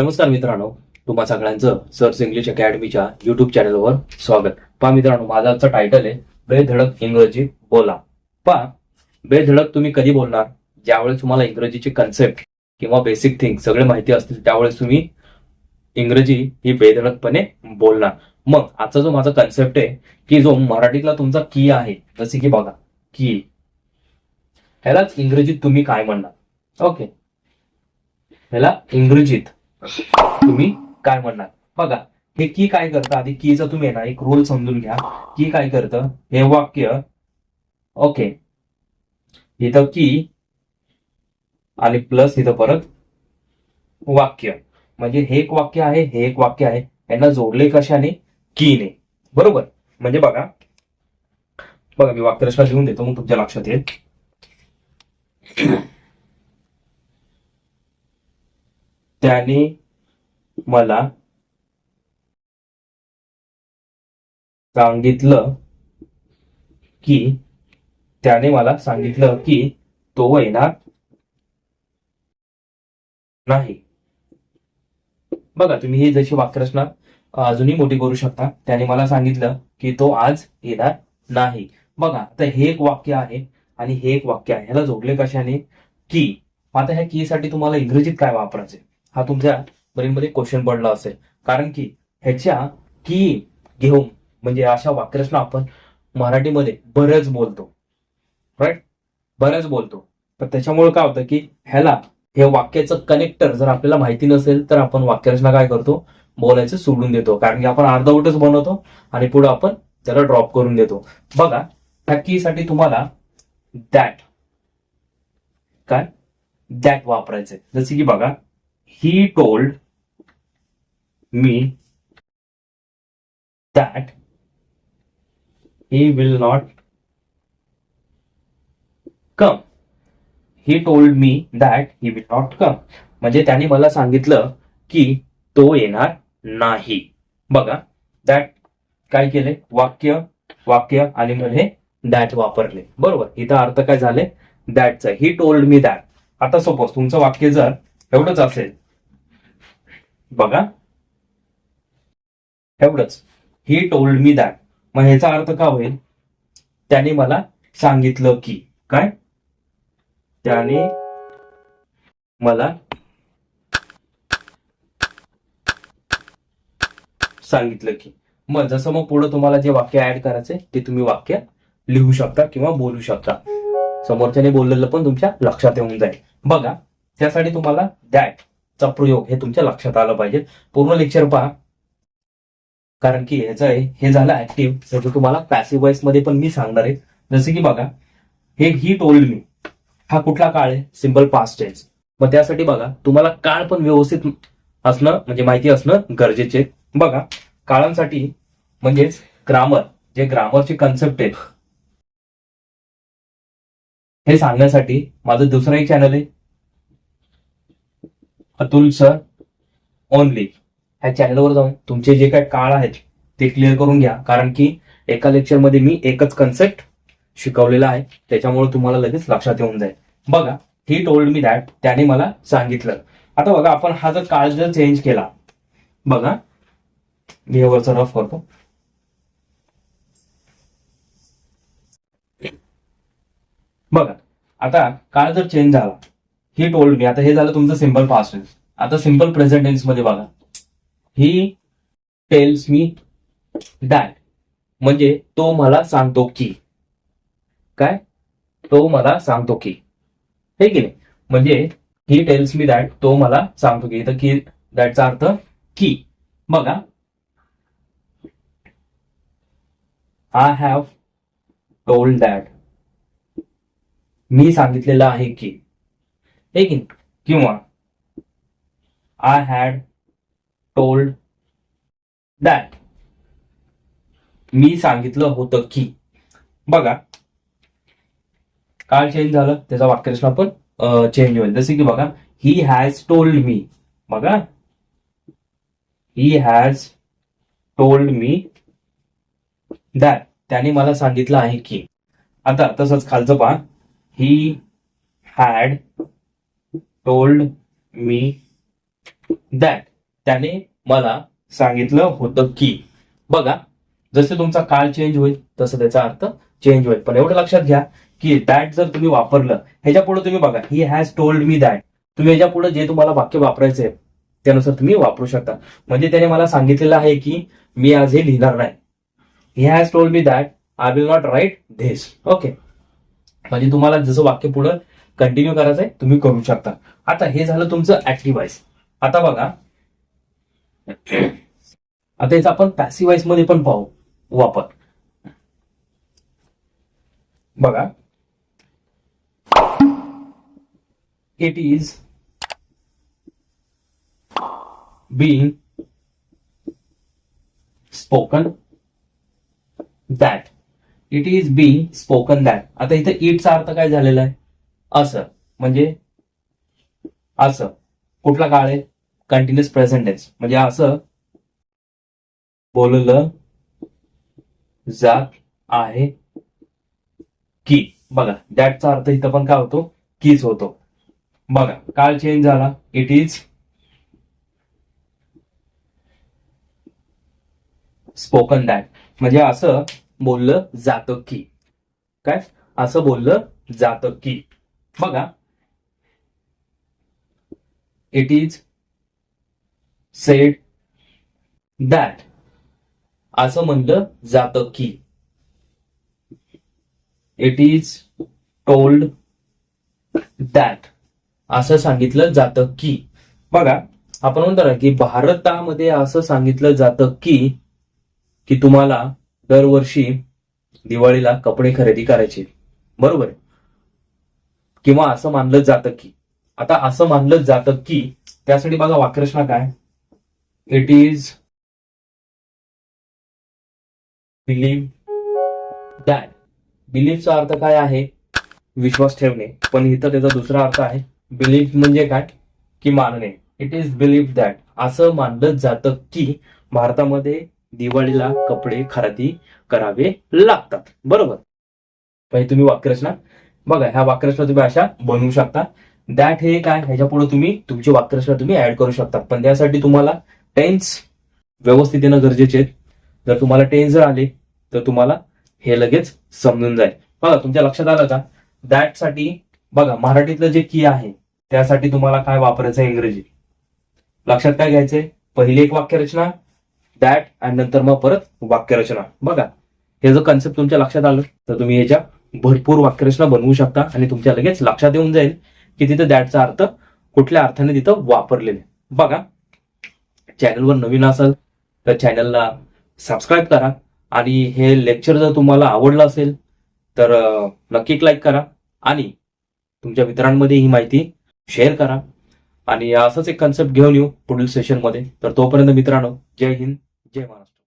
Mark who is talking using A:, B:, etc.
A: नमस्कार मित्रांनो तुम्हा सगळ्यांचं सर्च इंग्लिश अकॅडमीच्या युट्यूब चॅनलवर स्वागत. पहा मित्रांनो माझा आजचं टायटल आहे बेधडक इंग्रजी बोला. पहा बेधडक तुम्ही कधी बोलणार? ज्यावेळेस तुम्हाला इंग्रजीची कन्सेप्ट किंवा बेसिक थिंग सगळे माहिती असतील त्यावेळेस तुम्ही इंग्रजी ही बेधडकपणे बोलणार. मग आजचा जो माझा कन्सेप्ट आहे की जो मराठीतला तुमचा की आहे जसे की बघा की. ह्यालाच इंग्रजीत तुम्ही काय म्हणणार? ओके. ह्याला इंग्रजीत. तुम्ही काय म्हणणार? बघा हे की काय करतं? आधी कीचा तुम्ही आहे ना एक रूल समजून घ्या. की काय करतं? हे वाक्य ओके इथं की आणि प्लस इथं परत वाक्य. म्हणजे हे एक वाक्य आहे हे एक वाक्य आहे. यांना जोडले कशाने? कीने. बरोबर? म्हणजे बघा. बघा मी वाक्यरचना लिहून देतो मग तुमच्या लक्षात येईल. त्याने मला सांगितलं की त्याने मला सांगितलं की तो येणार नाही. बघा तुम्ही ही जशी वाक्यरचना अजूनही मोठी करू शकता. त्याने मला सांगितलं की तो आज येणार नाही. बघा आता हे एक वाक्य आहे आणि हे एक वाक्य आहे. ह्याला जोडले कशाने? की आता ह्या की साठी तुम्हाला इंग्रजीत काय वापरायचे हा तुमच्या ब्रेनमध्ये क्वेश्चन पडला असेल. कारण की ह्याच्या की घेऊन म्हणजे अशा वाक्यरचना आपण मराठीमध्ये बऱ्याच बोलतो. राईट बऱ्याच बोलतो. तर त्याच्यामुळे काय होतं की ह्याला हे वाक्याचं कनेक्टर जर आपल्याला माहिती नसेल तर आपण वाक्यरचना काय करतो? बोलायचं सोडून देतो. कारण की आपण अर्धवटच बनवतो आणि पुढे आपण त्याला ड्रॉप करून देतो. बघा ह्या की साठी तुम्हाला दॅट काय? दॅट वापरायचंय. जसे की बघा he told me that he will not come he told me that he will not come म्हणजे त्याने मला सांगितलं की तो येणार नाही. बघा दॅट काय केले? वाक्य वाक्य आणि मध्ये दॅट वापरले. बरोबर? इथं अर्थ काय झाले? दॅटचं ही टोल्ड मी दॅट आता सपोज तुमचं वाक्य जर एवढंच असेल बघा. एवढंच. ही टोल्ड मी दॅट मग ह्याचा अर्थ का होईल? त्याने मला सांगितलं की. काय? त्याने मला सांगितलं की. मग जसं मग पुढे तुम्हाला जे वाक्य ऍड करायचंय ते तुम्ही वाक्य लिहू शकता किंवा बोलू शकता. समोरच्याने बोललेलं पण तुमच्या लक्षात येऊन जाईल. बघा. त्यासाठी तुम्हाला दॅट चा प्रयोग हे तुमच्या लक्षात आलं पाहिजे. पूर्ण लेक्चर पहा. कारण की ह्याचं आहे हे झालं ऍक्टिव्ह त्याचं तुम्हाला पॅसिव्ह वॉइसमध्ये पण मी सांगणार आहे. जसे की बघा हे ही टोल्ड मी हा कुठला काळ आहे? सिंपल पास्ट टेन्स मग त्यासाठी बघा तुम्हाला काळ पण व्यवस्थित असणं म्हणजे माहिती असणं गरजेचे आहे. बघा काळांसाठी म्हणजेच ग्रामर जे ग्रामरचे कन्सेप्ट आहे हे सांगण्यासाठी माझं दुसरं एक चॅनल आहे. अतुल सर ओनली ह्या चॅनलवर जाऊन तुमचे जे काही काळ आहेत ते क्लिअर करून घ्या. कारण की एका लेक्चरमध्ये मी एकच कन्सेप्ट शिकवलेला आहे. त्याच्यामुळे तुम्हाला लगेच लक्षात येऊन जाईल. बघा ही टोल्ड मी दॅट त्याने मला सांगितलं. आता बघा आपण हा जर काळ जर चेंज केला. बघा मी हे रफ करतो. बघा आता काळ जर चेंज झाला. ही टोल्ड मी आता हे झालं तुमचं सिंपल पास्ट टेन्स आता सिंपल प्रेझेंट टेन्समध्ये बघा. ही टेल्स मी दॅट म्हणजे तो मला सांगतो की. काय? तो मला सांगतो की. हे की नाही? म्हणजे ही टेल्स मी दॅट तो मला सांगतो की. इथं की दॅटचा अर्थ की. बघा. आय हॅव टोल्ड दॅट मी सांगितलेलं आहे की. हे की नाही? किंवा आय हॅड टोल्ड दॅट मी सांगितलं होतं की बघा काय चेंज झालं त्याचा वाक्यरचना पण चेंज होईल. जसे की बघा ही हॅज टोल्ड मी बघा. He has told me that त्याने मला सांगितलं आहे की आता तसंच खालचं पहा. He had told me that त्याने मला सांगितलं होतं की बघा जसे तुमचा काळ चेंज होईल तसं त्याचा अर्थ चेंज होईल. पण एवढं लक्षात घ्या की दॅट जर तुम्ही वापरलं ह्याच्या पुढे तुम्ही बघा he has told me that तुम्ही ह्याच्या पुढे जे तुम्हाला वाक्य वापरायचं आहे त्यानुसार तुम्ही वापरू शकता. म्हणजे त्याने मला सांगितलेलं आहे की मी आज हे लिहिणार नाही. He has told me that I will not write this okay म्हणजे तुम्हाला जसं वाक्य पुढं कंटिन्यू करायचं आहे तुम्ही करू शकता. आता हे झालं तुमचं ऍक्टिव्ह आता बघा. आता याचा आपण पॅसिव्हमध्ये पण पाहू. वापर. बघा. It is being spoken that. It is being spoken that आता इथे इटचा अर्थ काय झालेला आहे? असं. म्हणजे असं. कुठला काळ आहे? कंटिन्युअस प्रेझेंट म्हणजे असं बोललं जात आहे की. बघा दॅटचा अर्थ इथं पण काय होतो? कीच होतो. बघा काळ चेंज झाला. इट इज स्पोकन दॅट म्हणजे असं बोललं जातं की. काय? असं बोललं जातं की. बघा. इट इज सेड दॅट असं म्हणलं जातं की. इट इज टोल्ड दॅट असं सांगितलं जातं की. बघा आपण म्हणतो ना की भारतामध्ये असं सांगितलं जातं की की तुम्हाला दरवर्षी दिवाळीला कपडे खरेदी करायचे. बरोबर आहे? किंवा असं मानलं जातं की. आता असं मानलं जातं की त्यासाठी बघा वाक्यरचना काय? इट इज बिलीव्ह दॅट बिलीव्हचा अर्थ काय आहे? विश्वास ठेवणे. पण इथं त्याचा दुसरा अर्थ आहे बिलीव्ह म्हणजे काय? की मानणे. इट इज बिलीव्ह दॅट असं मानलं जातं की भारतामध्ये दिवाळीला कपडे खरेदी करावे लागतात. बरोबर? पहिले तुम्ही वाक्यरचना बघा ह्या वाक्यरचना तुम्ही अशा बनवू शकता. दॅट हे काय ह्याच्या पुढे तुम्ही तुमची वाक्यरचना तुम्ही ऍड करू शकता. पण त्यासाठी तुम्हाला टेन्स व्यवस्थित येणं गरजेचे आहेत जर तुम्हाला टेन्स जर आले तर तुम्हाला हे लगेच समजून जाईल. बघा तुमच्या लक्षात आलं का? दॅटसाठी बघा मराठीतलं जे की आहे त्यासाठी तुम्हाला काय वापरायचं इंग्रजी? लक्षात काय घ्यायचंय? पहिली एक वाक्यरचना दॅट आणि नंतर मग परत वाक्यरचना. बघा हे जर कन्सेप्ट तुमच्या लक्षात आलं तर तुम्ही ह्याच्या भरपूर वाक्यरचना बनवू शकता आणि तुमच्या लगेच लक्षात येऊन जाईल की तिथं दॅटचा अर्थ कुठल्या अर्थाने तिथं वापरलेले बघा चॅनलवर नवीन असाल तर चॅनलला सबस्क्राईब करा आणि हे लेक्चर जर तुम्हाला आवडलं असेल तर नक्की लाईक करा आणि तुमच्या मित्रांमध्ये ही माहिती शेअर करा. आणि असंच एक कन्सेप्ट घेऊन येऊ पुढील सेशनमध्ये तर तोपर्यंत मित्रांनो जय हिंद जय महाराष्ट्र.